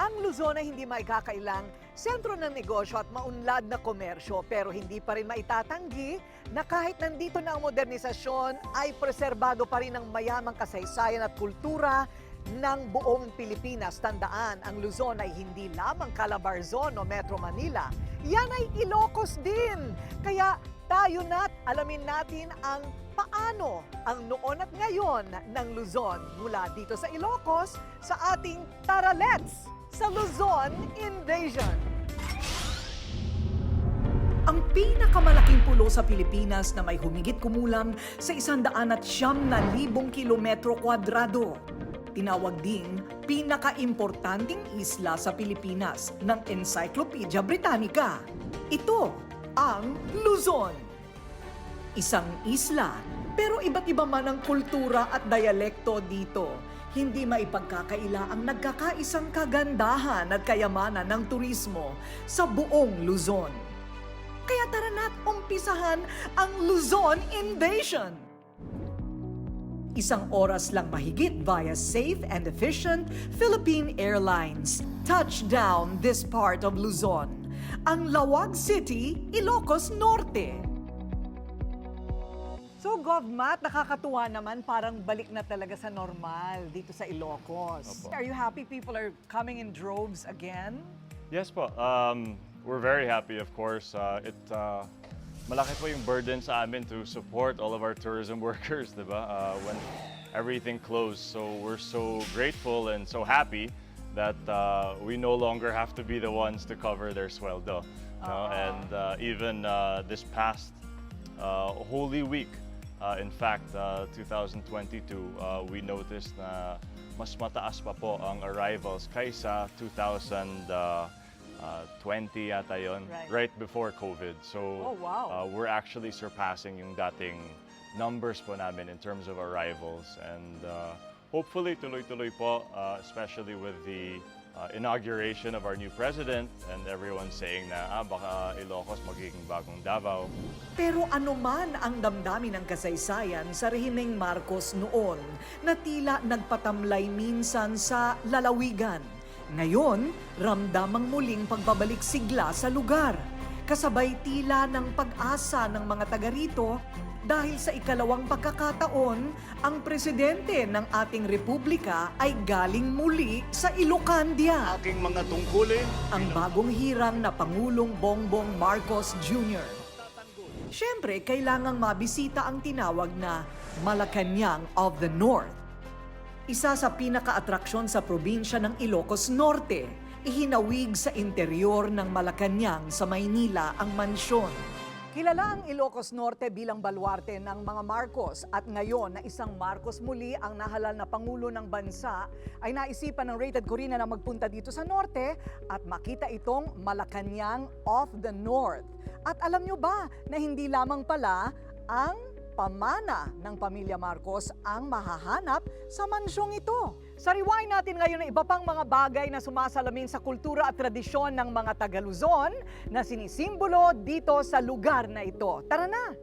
Ang Luzon ay hindi maikakailang sentro ng negosyo at maunlad na komersyo pero hindi pa rin maitatanggi na kahit nandito na ang modernisasyon ay preserbado pa rin ang mayamang kasaysayan at kultura ng buong Pilipinas. Tandaan, ang Luzon ay hindi lamang Calabarzon o Metro Manila. Yan ay Ilocos din. Kaya tayo na't alamin natin ang paano ang noon at ngayon ng Luzon mula dito sa Ilocos sa ating Tara Let's sa Luzon Invasion. Ang pinakamalaking pulo sa Pilipinas na may humigit kumulang sa isandaan at siyam na libong kilometro kwadrado. Tinawag ding pinakaimportanting isla sa Pilipinas ng Encyclopedia Britannica. Ito ang Luzon. Isang isla, pero iba't iba man ang kultura at dialekto dito. Hindi maipagkakaila ang nagkakaisang kagandahan at kayamanan ng turismo sa buong Luzon. Kaya tara na't umpisahan ang Luzon Invasion! Isang oras lang mahigit via safe and efficient Philippine Airlines. Touchdown this part of Luzon. Ang Lawag City, Ilocos Norte. So, GovMat, nakakatuwa naman parang balik na talaga sa normal dito sa Ilocos. Opo. Are you happy people are coming in droves again? Yes po. Um, we're very happy, of course. Uh, it, uh, malaki po yung burden sa amin to support all of our tourism workers, di ba? Uh, when everything closed. So we're so grateful and so happy that uh, we no longer have to be the ones to cover their sweldo. you know? Oo. And uh, even uh, this past uh, Holy Week, uh, in fact, uh, 2022, uh, we noticed na mas mataas pa po ang arrivals kaysa 2020 yata yon, Right. right before COVID. So Oh, wow. uh, we're actually surpassing yung dating numbers po namin in terms of arrivals. And uh, hopefully tuloy-tuloy po, uh, especially with the uh, inauguration of our new president and everyone saying na ah, baka Ilocos magiging bagong Davao. Pero ano man ang damdamin ng kasaysayan sa rehimeng Marcos noon na tila nagpatamlay minsan sa lalawigan. Ngayon, ramdamang muling pagbabalik sigla sa lugar. Kasabay tila ng pag-asa ng mga taga rito dahil sa ikalawang pagkakataon, ang presidente ng ating republika ay galing muli sa Ilocandia aking mga tungkulin ang bagong hirang na Pangulong Bongbong Marcos Jr. Siyempre, kailangang mabisita ang tinawag na Malacanang of the North. Isa sa pinaka-atraksyon sa probinsya ng Ilocos Norte, ihinawig sa interior ng Malacanang sa Maynila ang mansyon. Kilala ang Ilocos Norte bilang baluarte ng mga Marcos at ngayon na isang Marcos muli ang nahalal na Pangulo ng Bansa ay naisipan ng Rated Corina na magpunta dito sa Norte at makita itong Malacanang of the North. At alam nyo ba na hindi lamang pala ang pamana ng pamilya Marcos ang mahahanap sa mansyong ito. Sariwain natin ngayon ang iba pang mga bagay na sumasalamin sa kultura at tradisyon ng mga taga-Luzon na sinisimbolo dito sa lugar na ito. Tara na!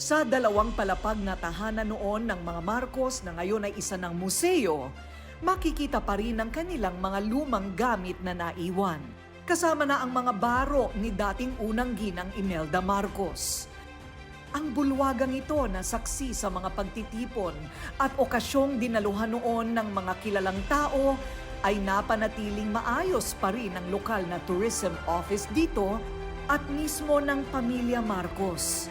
Sa dalawang palapag na tahanan noon ng mga Marcos na ngayon ay isa ng museo, makikita pa rin ang kanilang mga lumang gamit na naiwan. Kasama na ang mga baro ni dating unang ginang Imelda Marcos. Ang bulwagang ito na saksi sa mga pagtitipon at okasyong dinaluhan noon ng mga kilalang tao ay napanatiling maayos pa rin ang lokal na tourism office dito at mismo ng pamilya Marcos.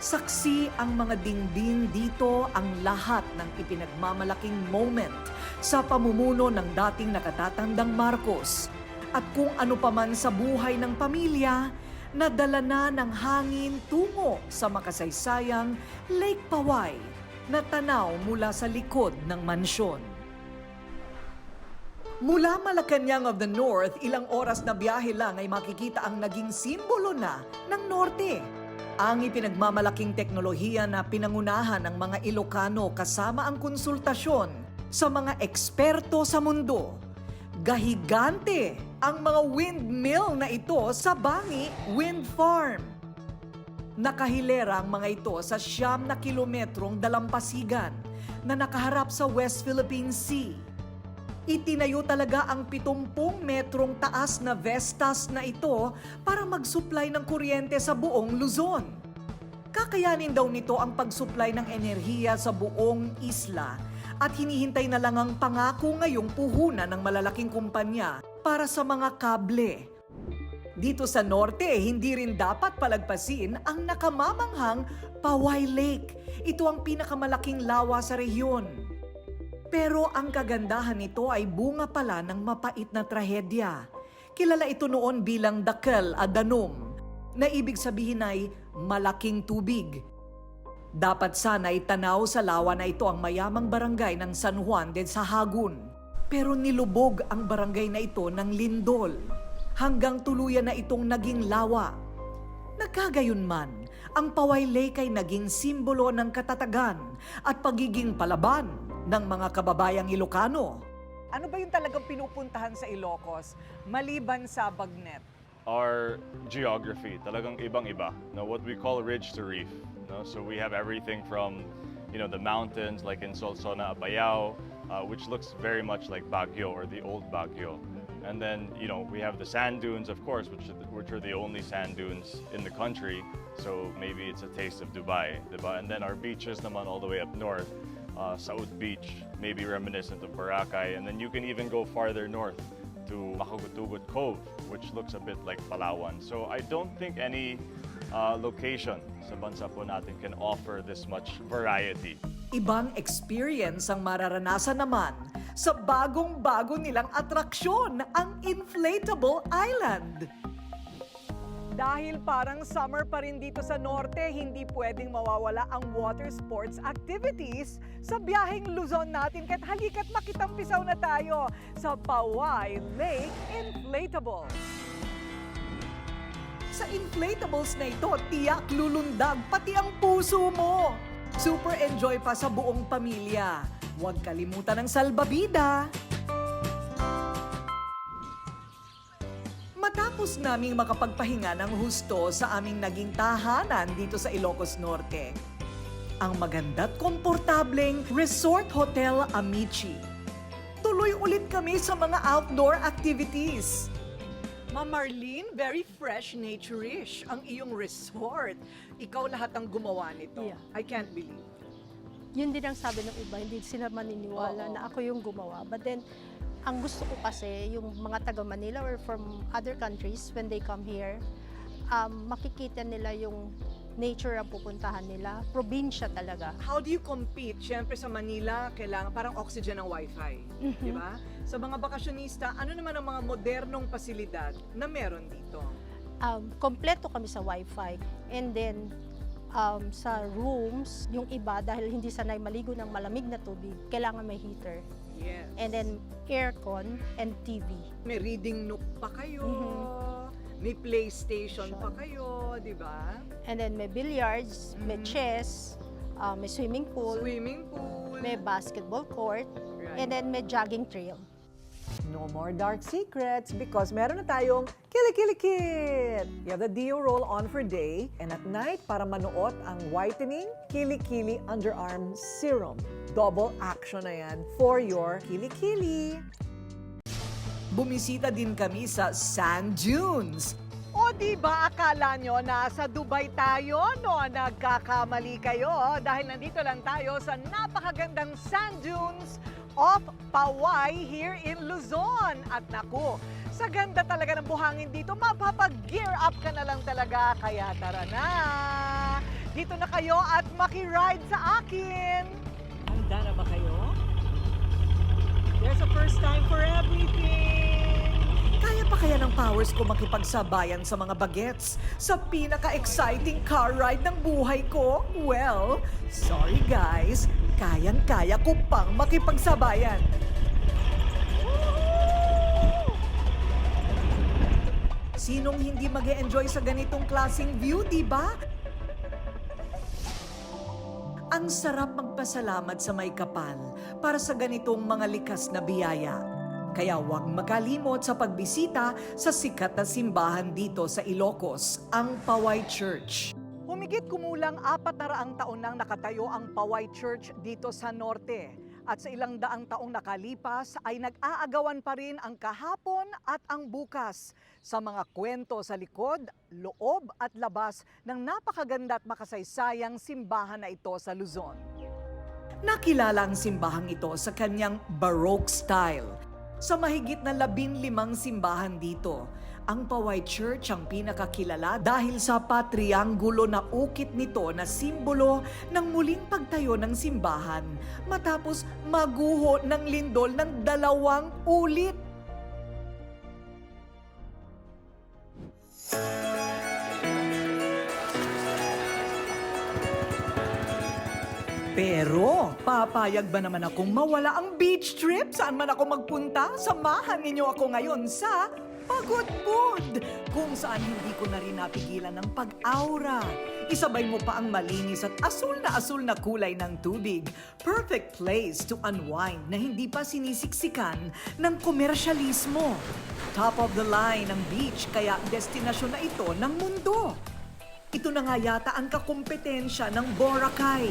Saksi ang mga dingding dito ang lahat ng ipinagmamalaking moment sa pamumuno ng dating nakatatandang Marcos at kung ano paman sa buhay ng pamilya nadala na ng hangin tungo sa makasaysayang Lake Paway na tanaw mula sa likod ng mansyon. Mula Malacanang of the North, ilang oras na biyahe lang ay makikita ang naging simbolo na ng Norte. Ang ipinagmamalaking teknolohiya na pinangunahan ng mga Ilocano kasama ang konsultasyon sa mga eksperto sa mundo. Gahigante ang mga windmill na ito sa Bangi Wind Farm. Nakahilera ang mga ito sa siyam na kilometrong dalampasigan na nakaharap sa West Philippine Sea. Itinayo talaga ang 70 metrong taas na vestas na ito para mag-supply ng kuryente sa buong Luzon. Kakayanin daw nito ang pag-supply ng enerhiya sa buong isla at hinihintay na lang ang pangako ngayong puhunan ng malalaking kumpanya para sa mga kable. Dito sa norte, hindi rin dapat palagpasin ang nakamamanghang Paway Lake. Ito ang pinakamalaking lawa sa rehiyon. Pero ang kagandahan nito ay bunga pala ng mapait na trahedya. Kilala ito noon bilang Dakel Adanom, na ibig sabihin ay malaking tubig. Dapat sana'y tanaw sa lawa na ito ang mayamang barangay ng San Juan de Sahagun. Pero nilubog ang barangay na ito ng lindol hanggang tuluyan na itong naging lawa. Nagkagayon man, ang Paway Lake ay naging simbolo ng katatagan at pagiging palaban ng mga kababayang Ilocano. Ano ba yung talagang pinupuntahan sa Ilocos maliban sa bagnet? Our geography, talagang ibang-iba. No, what we call ridge to reef. No? So we have everything from you know, the mountains like in Solsona, Apayao, uh, which looks very much like Baguio or the old Baguio. And then, you know, we have the sand dunes, of course, which, are- which are the only sand dunes in the country. So maybe it's a taste of Dubai. diba? And then our beaches naman all the way up north, uh, Saud Beach, maybe reminiscent of Boracay. And then you can even go farther north to Makagutugut Cove, which looks a bit like Palawan. So I don't think any uh, location sa bansa po natin can offer this much variety. Ibang experience ang mararanasan naman sa bagong-bago nilang atraksyon, ang Inflatable Island. Dahil parang summer pa rin dito sa norte, hindi pwedeng mawawala ang water sports activities sa biyaheng Luzon natin. Kahit halika't makitampisaw na tayo sa Paway Lake Inflatable. Sa inflatables na ito, tiyak lulundag pati ang puso mo. Super enjoy pa sa buong pamilya. Huwag kalimutan ng salbabida. Matapos naming makapagpahinga ng husto sa aming naging tahanan dito sa Ilocos Norte, ang maganda't komportableng Resort Hotel Amici. Tuloy ulit kami sa mga outdoor activities. Ma'am Marlene, very fresh, nature-ish ang iyong resort. Ikaw lahat ang gumawa nito. Yeah. I can't believe. yun din ang sabi ng iba, hindi sila maniniwala Oo. na ako yung gumawa. But then, ang gusto ko kasi, yung mga taga Manila or from other countries, when they come here, um, makikita nila yung nature ang pupuntahan nila. Probinsya talaga. How do you compete? Siyempre sa Manila, kailangan parang oxygen ng wifi. Mhm. Di ba? Sa mga bakasyonista, ano naman ang mga modernong pasilidad na meron dito? Um, kompleto kami sa wifi. And then, um, sa rooms, yung iba, dahil hindi sanay maligo ng malamig na tubig, kailangan may heater. Yes. And then, aircon and TV. may reading nook pa kayo. Mhm. May PlayStation pa kayo, di ba? And then may billiards, may Mhm. chess, uh, may swimming pool, Swimming pool. may basketball court, Right. and then may jogging trail. No more dark secrets because meron na tayong Kili-Kili-Kit! You have the Dio roll on for day and at night para manuot ang whitening Kili-Kili Underarm Serum. Double action na yan for your Kili-Kili. Bumisita din kami sa sand dunes. O di ba akala nyo nasa Dubai tayo? No, nagkakamali kayo dahil nandito lang tayo sa napakagandang sand dunes of Paway here in Luzon. At naku, sa ganda talaga ng buhangin dito, mapapag-gear up ka na lang talaga. Kaya tara na! Dito na kayo at makiride sa akin! Handa na ba kayo? There's a first time for everything! Pa kaya ng powers ko makipagsabayan sa mga bagets sa pinaka-exciting car ride ng buhay ko? Well, sorry guys, kayang-kaya ko pang makipagsabayan. Sinong hindi mag enjoy sa ganitong klasing view, di ba? Ang sarap magpasalamat sa may kapal para sa ganitong mga likas na biyaya. Kaya huwag makalimot sa pagbisita sa sikat na simbahan dito sa Ilocos, ang Paway Church. Humigit kumulang apat na raang taon nang nakatayo ang Paway Church dito sa Norte. At sa ilang daang taong nakalipas ay nag-aagawan pa rin ang kahapon at ang bukas sa mga kwento sa likod, loob at labas ng napakaganda at makasaysayang simbahan na ito sa Luzon. Nakilala ang simbahang ito sa kanyang Baroque style. Sa mahigit na labin limang simbahan dito, ang Paway Church ang pinakakilala dahil sa patrianggulo na ukit nito na simbolo ng muling pagtayo ng simbahan matapos maguho ng lindol ng dalawang ulit. Pero, papayag ba naman akong mawala ang beach trip? Saan man ako magpunta? Samahan ninyo ako ngayon sa Pagudpud, kung saan hindi ko na rin napigilan ng pag-aura. Isabay mo pa ang malinis at asul na asul na kulay ng tubig. Perfect place to unwind na hindi pa sinisiksikan ng komersyalismo. Top of the line ang beach kaya destinasyon na ito ng mundo. Ito na nga yata ang kakumpetensya ng Boracay.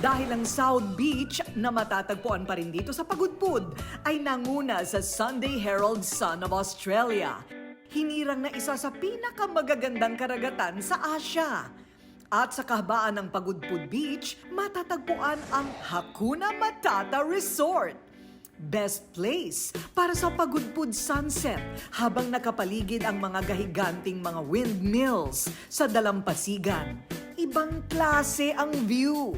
Dahil ang South Beach na matatagpuan pa rin dito sa Pagudpud ay nanguna sa Sunday Herald Sun of Australia. Hinirang na isa sa pinakamagagandang karagatan sa Asia. At sa kahabaan ng Pagudpud Beach, matatagpuan ang Hakuna Matata Resort. Best place para sa pagudpud sunset habang nakapaligid ang mga gahiganting mga windmills sa dalampasigan. Ibang klase ang view.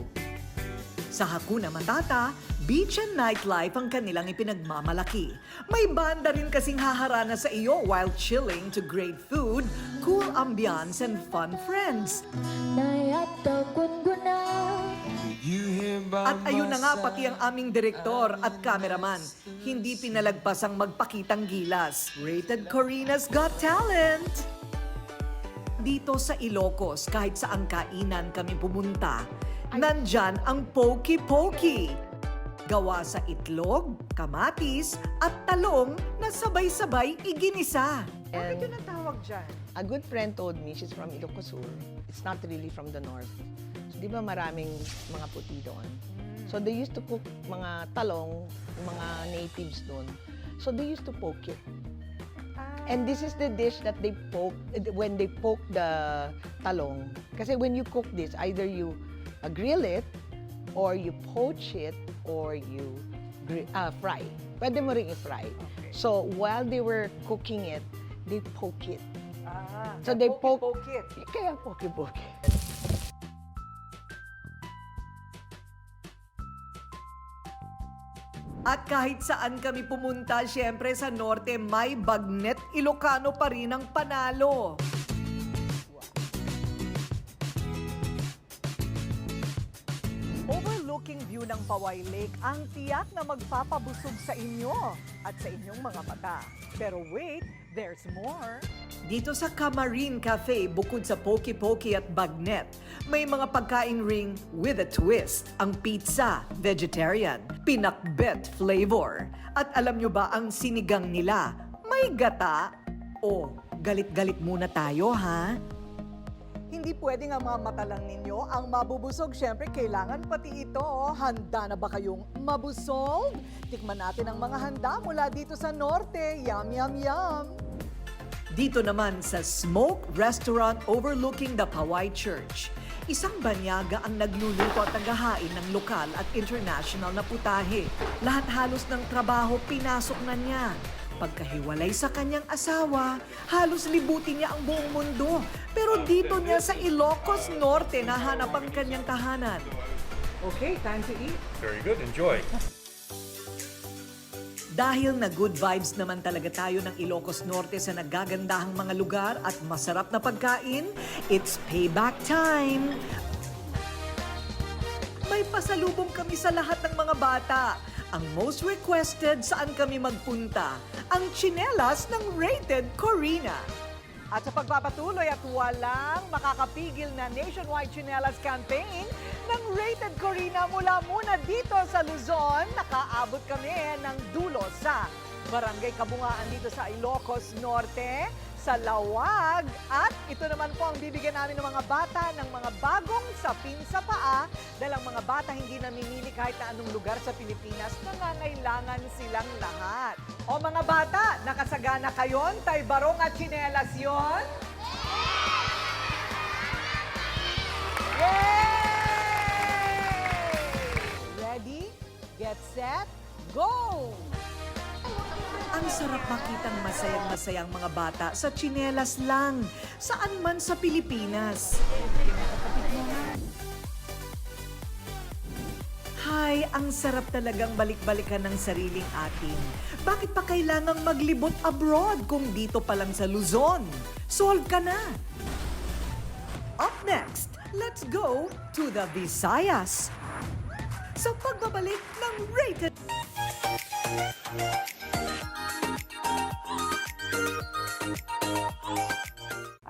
Sa Hakuna Matata, beach and nightlife ang kanilang ipinagmamalaki. May banda rin kasing haharana sa iyo while chilling to great food, cool ambiance and fun friends. At ayun na nga pati ang aming direktor at cameraman. Hindi pinalagpas ang magpakitang gilas. Rated Corina's Got Talent! Dito sa Ilocos, kahit saang kainan kami pumunta, nandyan ang Pokey Pokey. Gawa sa itlog, kamatis, at talong na sabay-sabay iginisa. Bakit yun ang tawag dyan? A good friend told me she's from Ilocos Sur. It's not really from the north. So, di ba maraming mga puti doon? So, they used to cook mga talong, mga natives doon. So, they used to poke it. And this is the dish that they poke, when they poke the talong. Kasi when you cook this, either you uh, grill it, or you poach it, or you uh, fry. Pwede mo rin i-fry. So, while they were cooking it, they poke it. Ah, So they poke- poke it. Kaya poke-poke. At kahit saan kami pumunta, syempre sa norte, may bagnet Ilocano pa rin ang panalo. Paway Lake ang tiyak na magpapabusog sa inyo at sa inyong mga mata. Pero wait, there's more. Dito sa Camarin Cafe, bukod sa Poki Poki at Bagnet, may mga pagkain ring with a twist. Ang pizza, vegetarian, pinakbet flavor. At alam nyo ba ang sinigang nila? May gata? O, galit-galit muna tayo ha? Hindi pwedeng ang mga mata lang ninyo ang mabubusog. Siyempre, kailangan pati ito. Handa na ba kayong mabusog? Tikman natin ang mga handa mula dito sa norte. Yum, yum, yum! Dito naman sa Smoke Restaurant overlooking the Paway Church. Isang banyaga ang nagluluto at naghahain ng lokal at international na putahe. Lahat halos ng trabaho pinasok na niya. Pagkahiwalay sa kanyang asawa, halos libutin niya ang buong mundo. Pero dito niya sa Ilocos Norte nahanap ang kanyang tahanan. Okay, time to eat. Very good. Enjoy. Dahil na good vibes naman talaga tayo ng Ilocos Norte sa nagagandahang mga lugar at masarap na pagkain, it's payback time! May pasalubong kami sa lahat ng mga bata. Ang most requested saan kami magpunta, ang chinelas ng Rated Corina. At sa pagpapatuloy at walang makakapigil na nationwide chinelas campaign ng Rated Corina mula muna dito sa Luzon, nakaabot kami ng dulo sa Barangay Kabungaan dito sa Ilocos Norte, sa lawag. At ito naman po ang bibigyan namin ng mga bata ng mga bagong sapin sa paa dahil ang mga bata hindi namimili kahit na anong lugar sa Pilipinas, nangangailangan silang lahat. O mga bata, nakasagana kayon, tay barong at chinelas yon? Yay! Ready, get set, go! Ang sarap makitang masayang-masayang mga bata sa tsinelas lang, saan man sa Pilipinas. Hay, ang sarap talagang balik-balikan ng sariling atin. Bakit pa kailangang maglibot abroad kung dito pa lang sa Luzon? Solve ka na! Up next, let's go to the Visayas. Sa pagbabalik ng Rated